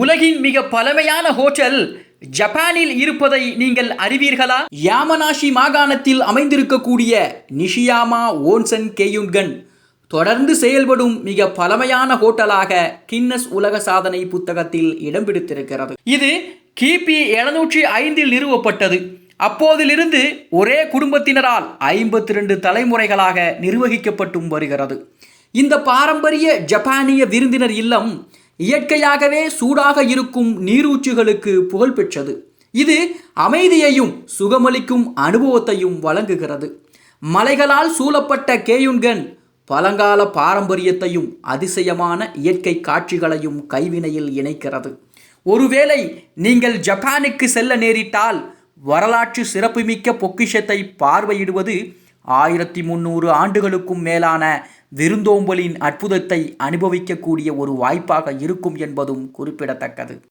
உலகின் மிக பழமையான ஹோட்டல் ஜப்பானில் இருப்பதை நீங்கள் அறிவீர்களா? யாமனாஷி மாகாணத்தில் அமைந்திருக்கக்கூடிய நிஷியாமா ஓன்சன் கேயுன்கன் தொடர்ந்து செயல்படும் மிக பழமையான ஹோட்டலாக கின்னஸ் உலக சாதனை புத்தகத்தில் இடம் பிடித்திருக்கிறது. இது கிபி எழுநூற்றி ஐந்தில் நிறுவப்பட்டது. அப்போதிலிருந்து ஒரே குடும்பத்தினரால் ஐம்பத்தி ரெண்டு தலைமுறைகளாக நிர்வகிக்கப்பட்டும் வருகிறது. இந்த பாரம்பரிய ஜப்பானிய விருந்தினர் இல்லம் இயற்கையாகவே சூடாக இருக்கும் நீரூற்றுகளுக்கு புகழ்பெற்றது இது அமைதியையும் சுகமளிக்கும் அனுபவத்தையும் வழங்குகிறது. மலைகளால் சூழப்பட்ட கேயுன்கன் பழங்கால பாரம்பரியத்தையும் அதிசயமான இயற்கை காட்சிகளையும் கைவினையில் இணைக்கிறது. ஒருவேளை நீங்கள் ஜப்பானுக்கு செல்ல நேரிட்டால் வரலாற்று சிறப்புமிக்க பொக்கிஷத்தை பார்வையிடுவது ஆயிரத்தி முந்நூறு ஆண்டுகளுக்கும் மேலான விருந்தோம்பலின் அற்புதத்தை அனுபவிக்கக்கூடிய ஒரு வாய்ப்பாக இருக்கும் என்பதும் குறிப்பிடத்தக்கது.